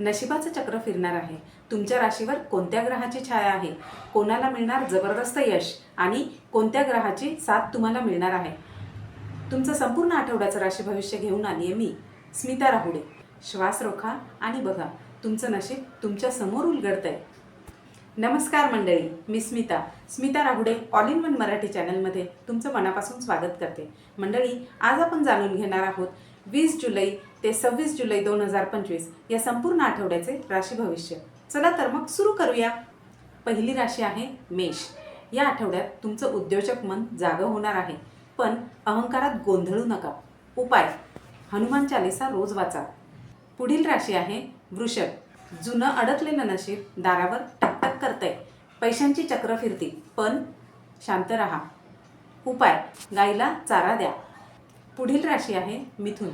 नशिबाचं चक्र फिरणार आहे. तुमच्या राशीवर कोणत्या ग्रहाची छाया आहे? कोणाला मिळणार जबरदस्त यश? आणि कोणत्या ग्रहाची साथ तुम्हाला मिळणार आहे? तुमचं संपूर्ण आठवड्याचं राशी भविष्य घेऊन आली आहे मी स्मिता राहुडे. श्वास रोखा आणि बघा तुमचं नशीब तुमच्यासमोर आहे नमस्कार मंडळी मी Smita. Smita Rahude all in one Marathi चॅनलमध्ये तुमचं मनापासून स्वागत करते. मंडळी आज आपण जाणून घेणार आहोत वीस जुलै ते सव्वीस जुलै दोन हजार पंचवीस या संपूर्ण आठवड्याचे राशी भविष्य. चला तर मग सुरू करूया. पहिली राशी आहे मेष. या आठवड्यात तुमचं उद्योजक मन जागं होणार आहे. पण अहंकारात गोंधळू नका. उपाय. हनुमान चालिसा रोज वाचा. पुढील राशी आहे वृषभ. जुनं अडकलेलं नशीब दारावर टकटक करतंय. पैशांची चक्र फिरतील पण शांत राहा. उपाय. गाईला चारा द्या. पुढील राशी आहे मिथुन.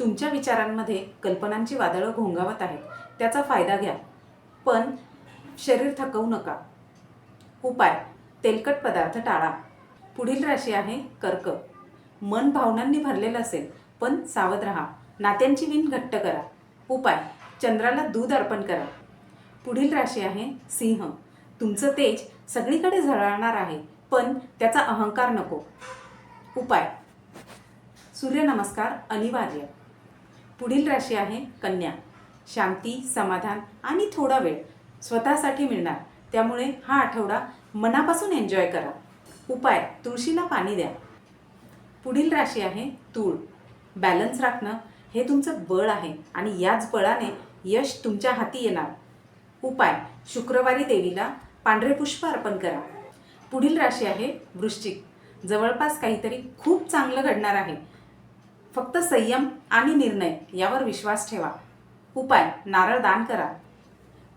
तुमच्या विचारांमध्ये कल्पनांची वादळं घोंगावत आहेत. त्याचा फायदा घ्या. पण शरीर थकवू नका. उपाय. तेलकट पदार्थ टाळा. पुढील राशी आहे कर्क. मन भावनांनी भरलेलं असेल पण सावध राहा. नात्यांची विण घट्ट करा. उपाय. चंद्राला दूध अर्पण करा. पुढील राशी आहे सिंह. तुमचं तेज सगळीकडे झळणार आहे पण त्याचा अहंकार नको. उपाय. सूर्यनमस्कार अनिवार्य. पुढील राशी आहे कन्या. शांती समाधान आणि थोडा वेळ स्वतःसाठी मिळणार. त्यामुळे हा आठवडा मनापासून एन्जॉय करा. उपाय तुळशीला पाणी द्या. पुढील राशी आहे तूळ. बॅलन्स राखणं हे तुमचं बळ आहे आणि याच बळाने यश तुमच्या हाती येणार. उपाय शुक्रवारी देवीला पांढरे पुष्प अर्पण करा. पुढील राशी आहे वृश्चिक. जवळपास काहीतरी खूप चांगलं घडणार आहे. फक्त संयम आणि निर्णय यावर विश्वास ठेवा. उपाय नारळ दान करा.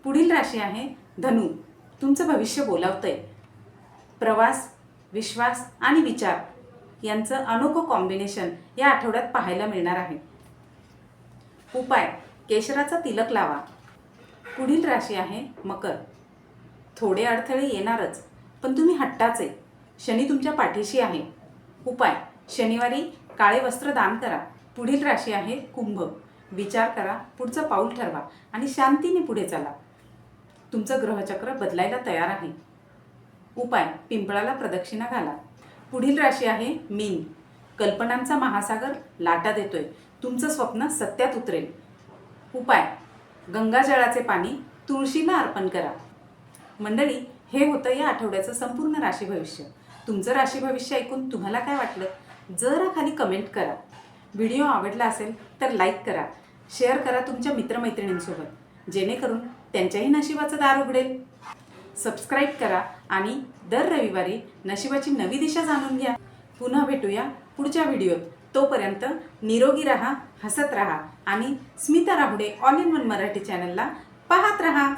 पुढील राशी आहे धनु. तुमचं भविष्य बोलावतंय. प्रवास विश्वास आणि विचार यांचं अनोखं कॉम्बिनेशन या आठवड्यात पाहायला मिळणार आहे. उपाय केशराचा तिलक लावा. पुढील राशी आहे मकर. थोडे अडथळे येणारच पण तुम्ही हट्टाचे. शनी तुमच्या पाठीशी आहे. उपाय शनिवारी काळे वस्त्र दान करा. पुढील राशी आहे कुंभ. विचार करा पुढचं पाऊल ठरवा आणि शांतीने पुढे चला. तुमचं ग्रहचक्र बदलायला तयार आहे. उपाय पिंपळाला प्रदक्षिणा घाला. पुढील राशी आहे मीन. कल्पनांचा महासागर लाटा देतोय. तुमचं स्वप्न सत्यात उतरेल. उपाय गंगाजळाचे पाणी तुळशीला अर्पण करा. मंडळी हे होतं या आठवड्याचं संपूर्ण राशी भविष्य. तुमचं राशी भविष्य ऐकून तुम्हाला काय वाटलं? जरा खाली कमेंट करा. व्हिडिओ आवडला असेल तर लाईक करा शेअर करा तुमच्या मित्रमैत्रिणींसोबत जेणेकरून त्यांच्याही नशिबाचं दार उघडेल. सबस्क्राईब करा आणि दर रविवारी नशिबाची नवी दिशा जाणून घ्या. पुन्हा भेटूया पुढच्या व्हिडिओत. तोपर्यंत निरोगी राहा हसत राहा आणि Smita Rahude all in one Marathi चॅनलला पाहत राहा.